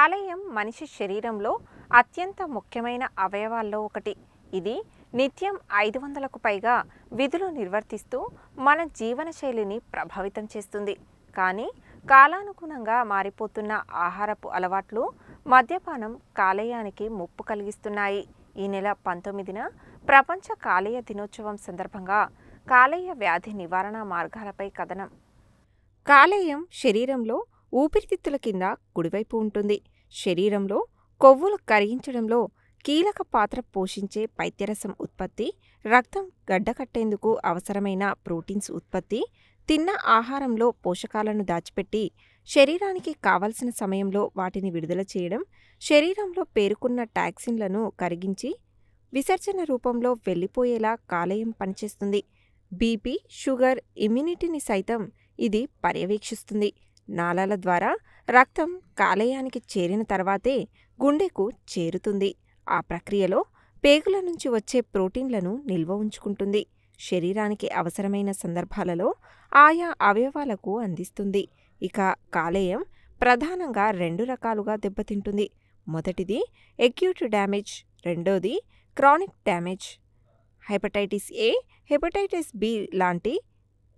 కాలేయం మనిషి శరీరంలో అత్యంత ముఖ్యమైన అవయవాల్లో ఒకటి. ఇది నిత్యం ఐదు వందలకు పైగా విధులు నిర్వర్తిస్తూ మన జీవనశైలిని ప్రభావితం చేస్తుంది. కానీ కాలానుగుణంగా మారిపోతున్న ఆహారపు అలవాట్లు మద్యపానం కాలేయానికి ముప్పు కలిగిస్తున్నాయి. ఈ నెల పంతొమ్మిదిన ప్రపంచ కాలేయ దినోత్సవం సందర్భంగా కాలేయ వ్యాధి నివారణ మార్గాలపై కథనం. కాలేయం శరీరంలో ఊపిరితిత్తుల కింద కుడివైపు ఉంటుంది. శరీరంలో కొవ్వులు కరిగించడంలో కీలక పాత్ర పోషించే పైత్యరసం ఉత్పత్తి రక్తం గడ్డకట్టేందుకు అవసరమైన ప్రోటీన్స్ ఉత్పత్తి తిన్న ఆహారంలో పోషకాలను దాచిపెట్టి శరీరానికి కావలసిన సమయంలో వాటిని విడుదల చేయడం శరీరంలో పేరుకున్న టాక్సిన్లను కరిగించి విసర్జన రూపంలో వెళ్ళిపోయేలా కాలేయం పనిచేస్తుంది. బీపీ షుగర్ ఇమ్యూనిటీని సైతం ఇది పర్యవేక్షిస్తుంది. నాళాల ద్వారా రక్తం కాలేయానికి చేరిన తర్వాతే గుండెకు చేరుతుంది. ఆ ప్రక్రియలో పేగుల నుంచి వచ్చే ప్రోటీన్లను నిల్వ ఉంచుకుంటుంది. శరీరానికి అవసరమైన సందర్భాలలో ఆయా అవయవాలకు అందిస్తుంది. ఇక కాలేయం ప్రధానంగా రెండు రకాలుగా దెబ్బతింటుంది. మొదటిది ఎక్యూట్ డ్యామేజ్ రెండోది chronic damage hepatitis A hepatitis B లాంటి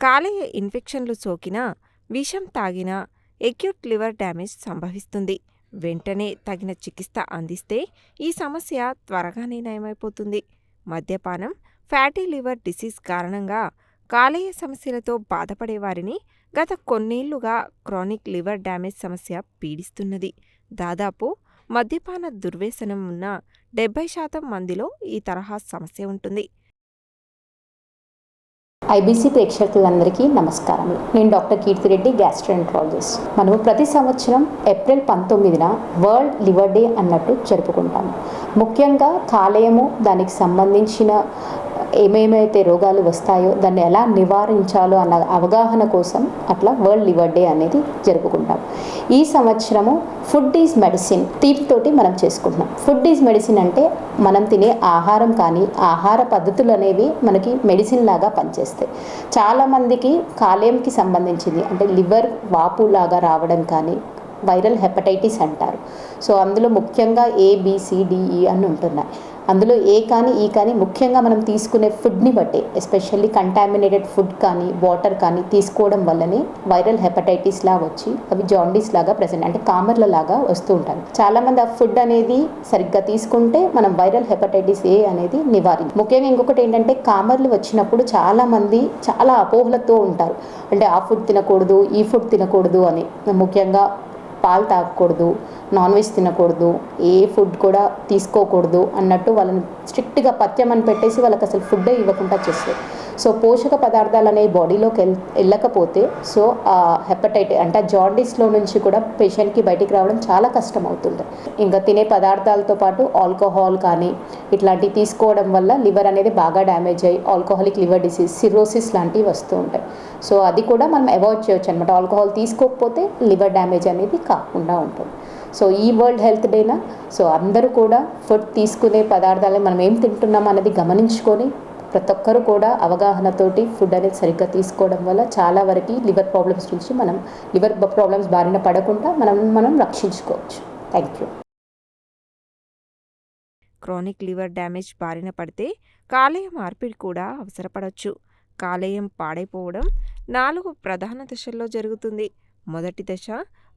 కాలేయ ఇన్ఫెక్షన్లు సోకినా విషం తాగినా ఎక్యూట్ లివర్ డ్యామేజ్ సంభవిస్తుంది. వెంటనే తగిన చికిత్స అందిస్తే ఈ సమస్య త్వరగానే నయమైపోతుంది. మద్యపానం ఫ్యాటీ లివర్ డిసీజ్ కారణంగా కాలేయ సమస్యలతో బాధపడే వారిని గత కొన్నేళ్ళుగా క్రానిక్ లివర్ డ్యామేజ్ సమస్య పీడిస్తున్నది. దాదాపు మద్యపాన దుర్వ్యసనం ఉన్న డెబ్బై శాతం మందిలో ఈ తరహా సమస్య ఉంటుంది. ఐబీసీ ప్రేక్షకులందరికీ నమస్కారం నేను డాక్టర్ కీర్తిరెడ్డి గ్యాస్ట్రెంట్రాలజిస్ట్ మనం ప్రతి సంవత్సరం ఏప్రిల్ పంతొమ్మిదిన వరల్డ్ లివర్ డే అన్నట్టు జరుపుకుంటాము. ముఖ్యంగా కాలేయము దానికి సంబంధించిన ఏమేమైతే రోగాలు వస్తాయో దాన్ని ఎలా నివారించాలో అన్న అవగాహన కోసం అట్లా వరల్డ్ లివర్ డే అనేది జరుపుకుంటాం. ఈ సంవత్సరము ఫుడ్ ఈజ్ మెడిసిన్ థీమ్ తోటి మనం చేసుకుంటున్నాం. ఫుడ్ ఈజ్ మెడిసిన్ అంటే మనం తినే ఆహారం కానీ ఆహార పద్ధతులు అనేవి మనకి మెడిసిన్ లాగా పనిచేస్తాయి. చాలామందికి కాలేయంకి సంబంధించింది అంటే లివర్ వాపు లాగా రావడం కానీ వైరల్ హెపటైటిస్ అంటారు. సో అందులో ముఖ్యంగా ఏబిసిడిఈ e అని ఉంటున్నాయి. అందులో ఏ కానీ ఈ కానీ ముఖ్యంగా మనం తీసుకునే ఫుడ్ని బట్టి ఎస్పెషల్లీ కంటామినేటెడ్ ఫుడ్ కానీ వాటర్ కానీ తీసుకోవడం వల్లనే వైరల్ హెపటైటిస్ లా వచ్చి అవి జాండీస్ లాగా ప్రెసెంట్ అంటే కామర్ల లాగా వస్తూ ఉంటాయి. చాలామంది ఆ ఫుడ్ అనేది సరిగ్గా తీసుకుంటే మనం వైరల్ హెపటైటిస్ ఏ అనేది నివారి ముఖ్యంగా ఇంకొకటి ఏంటంటే కామర్లు వచ్చినప్పుడు చాలామంది చాలా అపోహలతో ఉంటారు. అంటే ఆ ఫుడ్ తినకూడదు ఈ ఫుడ్ తినకూడదు అని. ముఖ్యంగా పాలు తాగకూడదు నాన్ వెజ్ తినకూడదు ఏ ఫుడ్ కూడా తీసుకోకూడదు అన్నట్టు వాళ్ళని స్ట్రిక్ట్గా పథ్యం అని పెట్టేసి వాళ్ళకి అసలు ఫుడ్డే ఇవ్వకుండా చేస్తారు. సో పోషక పదార్థాలు అనేవి బాడీలోకి వెళ్ వెళ్ళకపోతే సో ఆ హెపటైటిస్ అంటే జాండీస్లో నుంచి కూడా పేషెంట్కి బయటికి రావడం చాలా కష్టం అవుతుంది ఇంకా తినే పదార్థాలతో పాటు ఆల్కహాల్ కానీ ఇట్లాంటివి తీసుకోవడం వల్ల లివర్ అనేది బాగా డ్యామేజ్ అయ్యి ఆల్కహాలిక్ లివర్ డిసీజ్ సిరోసిస్ లాంటివి వస్తూ ఉంటాయి. సో అది కూడా మనం అవాయిడ్ చేయొచ్చు అనమాట ఆల్కహాల్ తీసుకోకపోతే లివర్ డ్యామేజ్ అనేది కాకుండా ఉంటుంది. సో ఈ వరల్డ్ హెల్త్ డేనా సో అందరూ కూడా ఫుడ్ తీసుకునే పదార్థాలే మనం ఏం తింటున్నాం అనేది గమనించుకొని ప్రతి ఒక్కరు కూడా అవగాహనతోటి ఫుడ్ అనేది సరిగ్గా తీసుకోవడం వల్ల చాలా వరకు లివర్ ప్రాబ్లమ్స్ నుంచి మనం లివర్ ప్రాబ్లమ్స్ బారిన పడకుండా మనం మనం రక్షించుకోవచ్చు. Thank you chronic liver damage బారిన పడితే కాలేయ మార్పిడి కూడా అవసరపడవచ్చు కాలేయం పాడైపోవడం నాలుగు ప్రధాన దశల్లో జరుగుతుంది. మొదటి దశ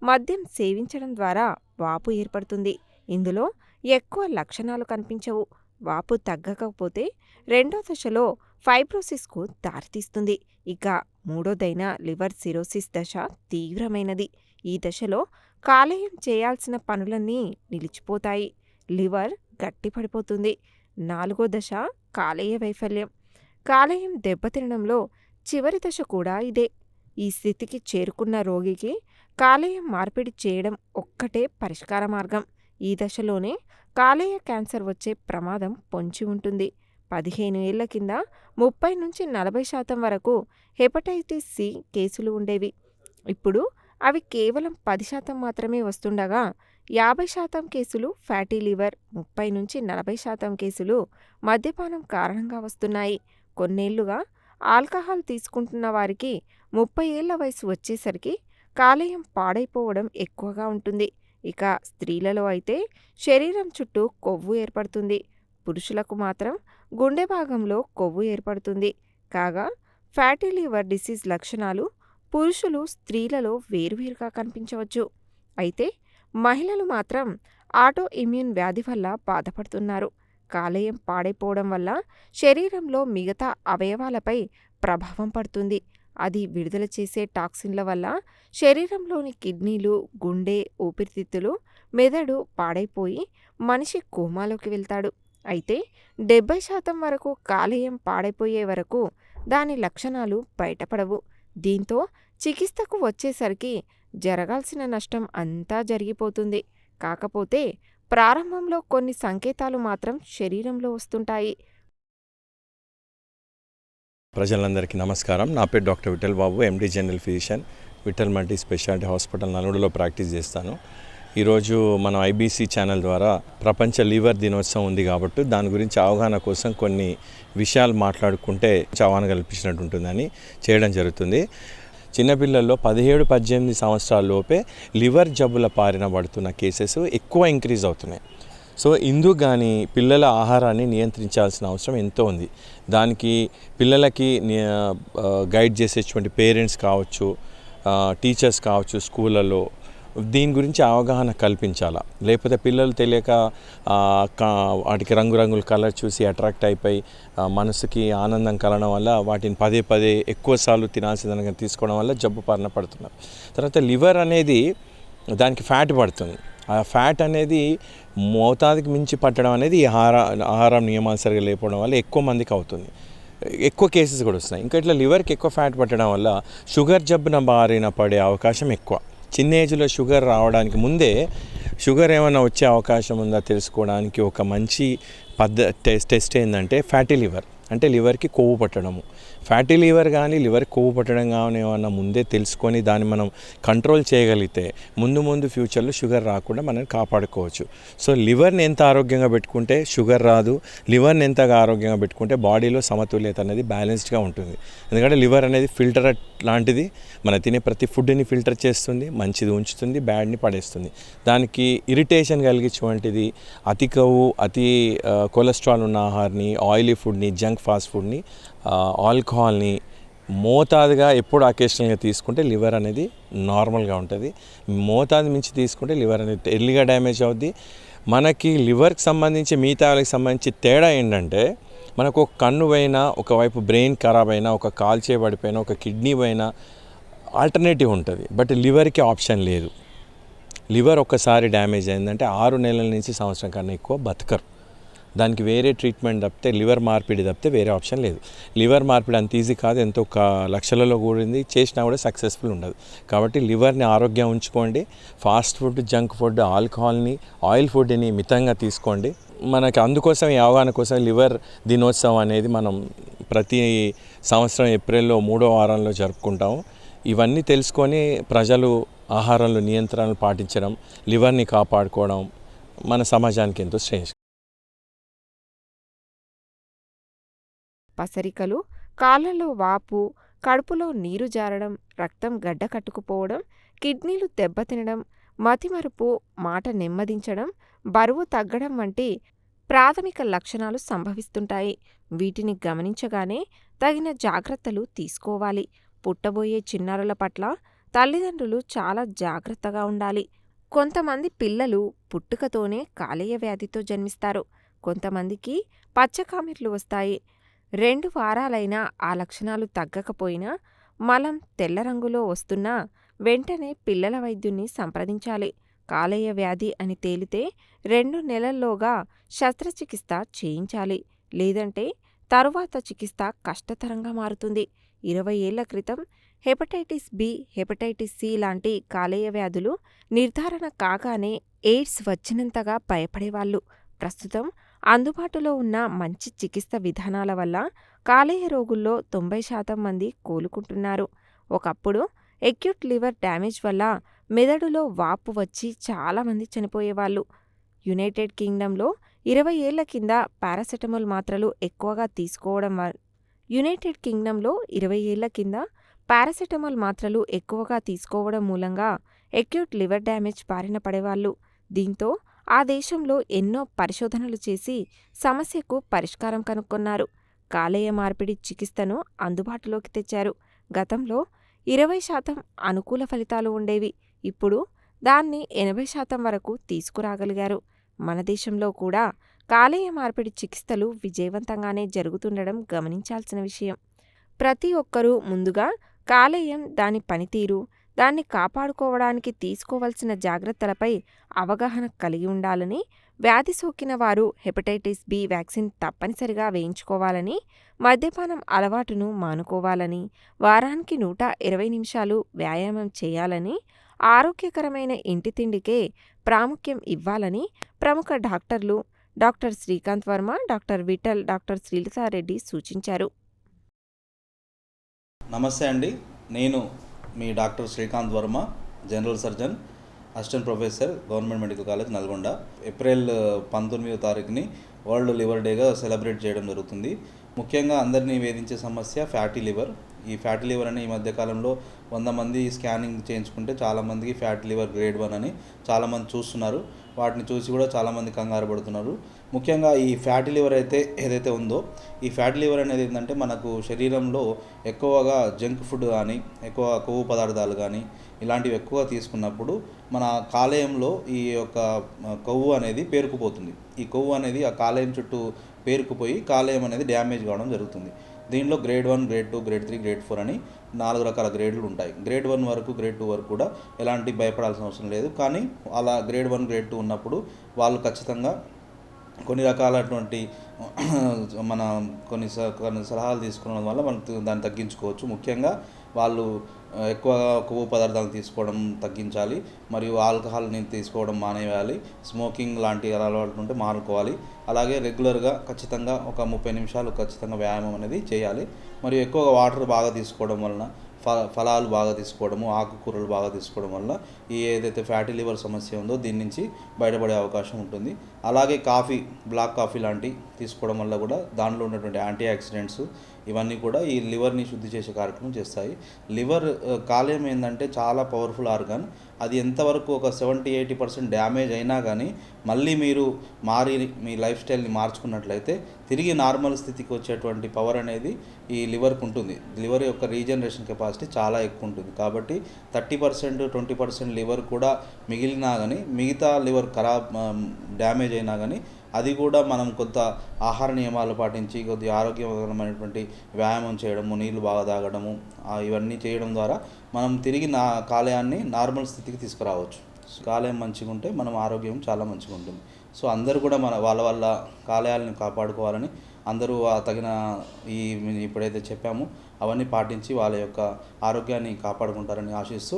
మద్యం సేవించడం ద్వారా వాపు ఏర్పడుతుంది. ఇందులో ఎక్కువ లక్షణాలు కనిపించవు. వాపు తగ్గకపోతే రెండో దశలో ఫైబ్రోసిస్కు దారితీస్తుంది. ఇక మూడోదైన లివర్ సిరోసిస్ దశ తీవ్రమైనది. ఈ దశలో కాలేయం చేయాల్సిన పనులన్నీ నిలిచిపోతాయి. లివర్ గట్టిపడిపోతుంది. నాలుగో దశ కాలేయ వైఫల్యం. కాలేయం దెబ్బతినడంలో చివరి దశ కూడా ఇదే. ఈ స్థితికి చేరుకున్న రోగికి కాలేయం మార్పిడి చేయడం ఒక్కటే పరిష్కార మార్గం. ఈ దశలోనే కాలేయ క్యాన్సర్ వచ్చే ప్రమాదం పొంచి ఉంటుంది. పదిహేను ఏళ్ళ కింద ముప్పై నుంచి నలభై శాతం వరకు హెపటైటిస్ సి కేసులు ఉండేవి. ఇప్పుడు అవి కేవలం పది శాతం మాత్రమే వస్తుండగా యాభై శాతం కేసులు ఫ్యాటీ లివర్ ముప్పై నుంచి నలభై శాతం కేసులు మద్యపానం కారణంగా వస్తున్నాయి. కొన్నేళ్ళుగా ఆల్కహాల్ తీసుకుంటున్న వారికి ముప్పై ఏళ్ళ వయసు వచ్చేసరికి కాలేయం పాడైపోవడం ఎక్కువగా ఉంటుంది. ఇక స్త్రీలలో అయితే శరీరం చుట్టూ కొవ్వు ఏర్పడుతుంది. పురుషులకు మాత్రం గుండె భాగంలో కొవ్వు ఏర్పడుతుంది. కాగా ఫ్యాటీ లివర్ డిసీజ్ లక్షణాలు పురుషులు స్త్రీలలో వేరువేరుగా కనిపించవచ్చు. అయితే మహిళలు మాత్రం ఆటో ఇమ్యూన్ వ్యాధి వల్ల బాధపడుతున్నారు. కాలేయం పాడైపోవడం వల్ల శరీరంలో మిగతా అవయవాలపై ప్రభావం పడుతుంది. అది విడుదల చేసే టాక్సిన్ల వల్ల శరీరంలోని కిడ్నీలు గుండె ఊపిరితిత్తులు మెదడు పాడైపోయి మనిషి కోమాలోకి వెళ్తాడు. అయితే డెబ్బై శాతం వరకు కాలేయం పాడైపోయే వరకు దాని లక్షణాలు బయటపడవు. దీంతో చికిత్సకు వచ్చేసరికి జరగాల్సిన నష్టం అంతా జరిగిపోతుంది. కాకపోతే ప్రారంభంలో కొన్ని సంకేతాలు మాత్రం శరీరంలో వస్తుంటాయి. ప్రజలందరికీ నమస్కారం. నా పేరు doctor Vittal Babu MD general physician Vittal multi speciality hospital నల్గొండలో ప్రాక్టీస్ చేస్తాను. ఈరోజు మనం ఐబీసీ ఛానల్ ద్వారా ప్రపంచ లివర్ దినోత్సవం ఉంది కాబట్టి దాని గురించి అవగాహన కోసం కొన్ని విషయాలు మాట్లాడుకుంటే అవగాహన కల్పించినట్టు ఉంటుందని చేయడం జరుగుతుంది. చిన్నపిల్లల్లో పదిహేడు పద్దెనిమిది సంవత్సరాల లోపే లివర్ జబ్బుల పారిన పడుతున్న కేసెస్ ఎక్కువ ఇంక్రీజ్ అవుతున్నాయి. సో ఇందుకు కానీ పిల్లల ఆహారాన్ని నియంత్రించాల్సిన అవసరం ఎంతో ఉంది. దానికి పిల్లలకి గైడ్ చేసేటువంటి పేరెంట్స్ కావచ్చు టీచర్స్ కావచ్చు స్కూళ్ళలో దీని గురించి అవగాహన కల్పించాలా? లేకపోతే పిల్లలు తెలియక వాటికి రంగురంగుల కలర్ చూసి అట్రాక్ట్ అయిపోయి మనసుకి ఆనందం కలగడం వల్ల వాటిని పదే పదే ఎక్కువసార్లు తినాల్సిందనగా తీసుకోవడం వల్ల జబ్బు పాలన పడుతున్నారు. తర్వాత లివర్ అనేది దానికి ఫ్యాట్ పడుతుంది. ఆ ఫ్యాట్ అనేది మోతాదుకి మించి పట్టడం అనేది ఆహార ఆహారం నియమాలు సరిగా లేకపోవడం వల్ల ఎక్కువ మందికి అవుతుంది. ఎక్కువ కేసెస్ కూడా వస్తున్నాయి. ఇంకా ఇట్లా లివర్కి ఎక్కువ ఫ్యాట్ పట్టడం వల్ల షుగర్ జబ్బున బారిన పడే అవకాశం ఎక్కువ. చిన్న ఏజ్లో షుగర్ రావడానికి ముందే షుగర్ ఏమైనా వచ్చే అవకాశం ఉందా తెలుసుకోవడానికి ఒక మంచి పద్ధ టెస్ట్ టెస్ట్ ఏంటంటే ఫ్యాటీ లివర్. అంటే లివర్కి కొవ్వు పట్టడము. ఫ్యాటీ లివర్ కానీ లివర్ కొవ్వు పట్టడం కానీ ఏమన్నా ముందే తెలుసుకొని దాన్ని మనం కంట్రోల్ చేయగలిగితే ముందు ముందు ఫ్యూచర్లో షుగర్ రాకుండా మనం కాపాడుకోవచ్చు. సో లివర్ని ఎంత ఆరోగ్యంగా పెట్టుకుంటే షుగర్ రాదు లివర్ని ఎంతగా ఆరోగ్యంగా పెట్టుకుంటే బాడీలో సమతుల్యత అనేది బ్యాలెన్స్డ్గా ఉంటుంది. ఎందుకంటే లివర్ అనేది ఫిల్టర్ లాంటిది మన తినే ప్రతి ఫుడ్ని ఫిల్టర్ చేస్తుంది మంచిది ఉంచుతుంది బ్యాడ్ని పడేస్తుంది. దానికి ఇరిటేషన్ కలిగించేటువంటిది అతి కొవ్వు అతి కొలెస్ట్రాల్ ఉన్న ఆహారాన్ని ఆయిలీ ఫుడ్ని జంక్ ఫాస్ట్ ఫుడ్ని ఆల్కహాల్ని మోతాదుగా ఎప్పుడు అకేషనల్గా తీసుకుంటే లివర్ అనేది నార్మల్గా ఉంటుంది. మోతాదు మించి తీసుకుంటే లివర్ అనేది ఎర్లీగా డ్యామేజ్ అవుద్ది. మనకి లివర్కి సంబంధించి మిగతా వాళ్ళకి సంబంధించి తేడా ఏంటంటే మనకు ఒక కన్ను పోయినా ఒకవైపు బ్రెయిన్ ఖరాబ్ అయినా ఒక కాల్ చేయబడిపోయినా ఒక కిడ్నీ పోయినా ఆల్టర్నేటివ్ ఉంటుంది. బట్ లివర్కి ఆప్షన్ లేదు. లివర్ ఒక్కసారి డ్యామేజ్ అయిందంటే ఆరు నెలల నుంచి సంవత్సరం కన్నా ఎక్కువ బతకరు. దానికి వేరే ట్రీట్మెంట్ తప్పితే లివర్ మార్పిడి తప్పితే వేరే ఆప్షన్ లేదు. లివర్ మార్పిడి అంత ఈజీ కాదు ఎంతో ఒక లక్షలలో కూడింది చేసినా కూడా సక్సెస్ఫుల్ ఉండదు. కాబట్టి లివర్ని ఆరోగ్యం ఉంచుకోండి ఫాస్ట్ ఫుడ్ జంక్ ఫుడ్ ఆల్కహాల్ని ఆయిల్ ఫుడ్ని మితంగా తీసుకోండి. మనకి అందుకోసం ఈ అవగాహన కోసం లివర్ దినోత్సవం అనేది మనం ప్రతి సంవత్సరం ఏప్రిల్లో మూడో వారంలో జరుపుకుంటాము. ఇవన్నీ తెలుసుకొని ప్రజలు ఆహారంలో నియంత్రణలు పాటించడం లివర్ని కాపాడుకోవడం మన సమాజానికి ఎంతో శ్రేయస్ పసరికలు కాళ్ళలో వాపు కడుపులో నీరు జారడం రక్తం గడ్డ కట్టుకుపోవడం కిడ్నీలు దెబ్బతినడం మతిమరుపు మాట నెమ్మదించడం బరువు తగ్గడం వంటి ప్రాథమిక లక్షణాలు సంభవిస్తుంటాయి. వీటిని గమనించగానే తగిన జాగ్రత్తలు తీసుకోవాలి. పుట్టబోయే చిన్నారుల పట్ల తల్లిదండ్రులు చాలా జాగ్రత్తగా ఉండాలి. కొంతమంది పిల్లలు పుట్టుకతోనే కాలేయ వ్యాధితో జన్మిస్తారు. కొంతమందికి పచ్చకామెర్లు వస్తాయి. రెండు వారాలైనా ఆ లక్షణాలు తగ్గకపోయినా మలం తెల్ల రంగులో వస్తున్నా వెంటనే పిల్లల వైద్యుణ్ణి సంప్రదించాలి. కాలేయ వ్యాధి అని తేలితే రెండు నెలల్లోగా శస్త్రచికిత్స చేయించాలి. లేదంటే తరువాత చికిత్స కష్టతరంగా మారుతుంది. ఇరవై ఏళ్ళ క్రితం హెపటైటిస్ బి హెపటైటిస్ సి లాంటి కాలేయ వ్యాధులు నిర్ధారణ కాగానే ఎయిడ్స్ వచ్చినంతగా భయపడేవాళ్ళు. ప్రస్తుతం అందుబాటులో ఉన్న మంచి చికిత్స విధానాల వల్ల కాలేయ రోగుల్లో తొంభై శాతం మంది కోలుకుంటున్నారు. ఒకప్పుడు ఎక్యూట్ లివర్ డ్యామేజ్ వల్ల మెదడులో వాపు వచ్చి చాలామంది చనిపోయేవాళ్ళు. యునైటెడ్ కింగ్డమ్లో ఇరవై ఏళ్ళ కింద పారాసెటమాల్ మాత్రలు ఎక్కువగా తీసుకోవడం యునైటెడ్ కింగ్డమ్లో ఇరవై ఏళ్ళ కింద పారాసెటమాల్ మాత్రలు ఎక్కువగా తీసుకోవడం మూలంగా ఎక్యూట్ లివర్ డ్యామేజ్ బారిన పడేవాళ్ళు. దీంతో ఆ దేశంలో ఎన్నో పరిశోధనలు చేసి సమస్యకు పరిష్కారం కనుక్కున్నారు. కాలేయ మార్పిడి చికిత్సను అందుబాటులోకి తెచ్చారు. గతంలో ఇరవై శాతం అనుకూల ఫలితాలు ఉండేవి. ఇప్పుడు దాన్ని ఎనభై శాతం వరకు తీసుకురాగలిగారు. మన దేశంలో కూడా కాలేయ మార్పిడి చికిత్సలు విజయవంతంగానే జరుగుతుండడం గమనించాల్సిన విషయం. ప్రతి ఒక్కరూ ముందుగా కాలేయం దాని పనితీరు దాన్ని కాపాడుకోవడానికి తీసుకోవలసిన జాగ్రత్తలపై అవగాహన కలిగి ఉండాలని వ్యాధి సోకిన వారు హెపటైటిస్ బి వ్యాక్సిన్ తప్పనిసరిగా వేయించుకోవాలని మద్యపానం అలవాటును మానుకోవాలని వారానికి నూట ఇరవై నిమిషాలు వ్యాయామం చేయాలని ఆరోగ్యకరమైన ఇంటి తిండికే ప్రాముఖ్యం ఇవ్వాలని ప్రముఖ డాక్టర్లు doctor Srikanth Varma doctor Vittal doctor Srilatha Reddy సూచించారు. నమస్తే అండి. నేను మీ doctor Srikanth Varma general surgeon assistant professor government medical college Nalgonda. April పంతొమ్మిదో తారీఖుని వరల్డ్ లివర్ డేగా సెలబ్రేట్ చేయడం జరుగుతుంది. ముఖ్యంగా అందరినీ వేధించే సమస్య ఫ్యాటీ లివర్. ఈ ఫ్యాటీ లివర్ అని ఈ మధ్యకాలంలో వంద మంది స్కానింగ్ చేయించుకుంటే చాలామందికి ఫ్యాటీ లివర్ గ్రేడ్ వన్ అని చాలామంది చూస్తున్నారు. వాటిని చూసి కూడా చాలామంది కంగారు పడుతున్నారు. ముఖ్యంగా ఈ ఫ్యాటీ లివర్ అయితే ఏదైతే ఉందో ఈ ఫ్యాటీ లివర్ అనేది ఏంటంటే మనకు శరీరంలో ఎక్కువగా జంక్ ఫుడ్ కానీ ఎక్కువ కొవ్వు పదార్థాలు కానీ ఇలాంటివి ఎక్కువ తీసుకున్నప్పుడు మన కాలేయంలో ఈ యొక్క కొవ్వు అనేది పేరుకుపోతుంది. ఈ కొవ్వు అనేది ఆ కాలేయం చుట్టూ పేరుకుపోయి కాలేయం అనేది డ్యామేజ్ కావడం జరుగుతుంది. దీనిలో grade one grade two grade three grade four అని నాలుగు రకాల గ్రేడ్లు ఉంటాయి. గ్రేడ్ వన్ వరకు గ్రేడ్ టూ వరకు కూడా ఎలాంటి భయపడాల్సిన అవసరం లేదు. కానీ అలా గ్రేడ్ వన్ గ్రేడ్ టూ ఉన్నప్పుడు వాళ్ళు ఖచ్చితంగా కొన్ని రకాలటువంటి మన కొన్ని స- కొన్ని సలహాలు తీసుకోవడం వల్ల మనం దాన్ని తగ్గించుకోవచ్చు. ముఖ్యంగా వాళ్ళు ఎక్కువగా ఎక్కువ కొవ్వు పదార్థాలు తీసుకోవడం తగ్గించాలి. మరియు ఆల్కహాల్ని తీసుకోవడం మానేయాలి. స్మోకింగ్ లాంటి అలవాటు ఉంటే మానుకోవాలి. అలాగే రెగ్యులర్గా ఖచ్చితంగా ఒక ముప్పై నిమిషాలు ఖచ్చితంగా వ్యాయామం అనేది చేయాలి. మరియు ఎక్కువ వాటర్ బాగా తీసుకోవడం వలన ఫలాలు బాగా తీసుకోవడము ఆకుకూరలు బాగా తీసుకోవడం వల్ల ఈ ఏదైతే ఫ్యాటీ లివర్ సమస్య ఉందో దీని నుంచి బయటపడే అవకాశం ఉంటుంది. అలాగే కాఫీ బ్లాక్ కాఫీ లాంటి తీసుకోవడం వల్ల కూడా దానిలో ఉన్నటువంటి యాంటీ ఆక్సిడెంట్స్ ఇవన్నీ కూడా ఈ లివర్ని శుద్ధి చేసే కార్యక్రమం చేస్తాయి. లివర్ కాలేయం ఏంటంటే చాలా పవర్ఫుల్ ఆర్గాన్. అది ఎంతవరకు ఒక సెవెంటీ ఎయిటీ పర్సెంట్ డ్యామేజ్ అయినా కానీ మళ్ళీ మీరు మారి మీ లైఫ్ స్టైల్ని మార్చుకున్నట్లయితే తిరిగి నార్మల్ స్థితికి వచ్చేటువంటి పవర్ అనేది ఈ లివర్కి ఉంటుంది. లివర్ యొక్క రీజనరేషన్ కెపాసిటీ చాలా ఎక్కువ ఉంటుంది. కాబట్టి thirty percent twenty percent liver కూడా మిగిలినా కానీ మిగతా లివర్ ఖరాబ్ డ్యామేజ్ అయినా కానీ అది కూడా మనం కొంత ఆహార నియమాలు పాటించి కొద్దిగా ఆరోగ్యకరమైనటువంటి వ్యాయామం చేయడము నీళ్ళు బాగా తాగడము ఇవన్నీ చేయడం ద్వారా మనం తిరిగి నా కాలేయాన్ని నార్మల్ స్థితికి తీసుకురావచ్చు. కాలేయం మంచిగా ఉంటే మనం ఆరోగ్యం చాలా మంచిగా ఉంటుంది సో అందరూ కూడా మన వాళ్ళ వాళ్ళ కాలేయాలను కాపాడుకోవాలని అందరూ ఆ తగిన ఈ ఇప్పుడైతే చెప్పామో అవన్నీ పాటించి వాళ్ళ యొక్క ఆరోగ్యాన్ని కాపాడుకుంటారని ఆశిస్తూ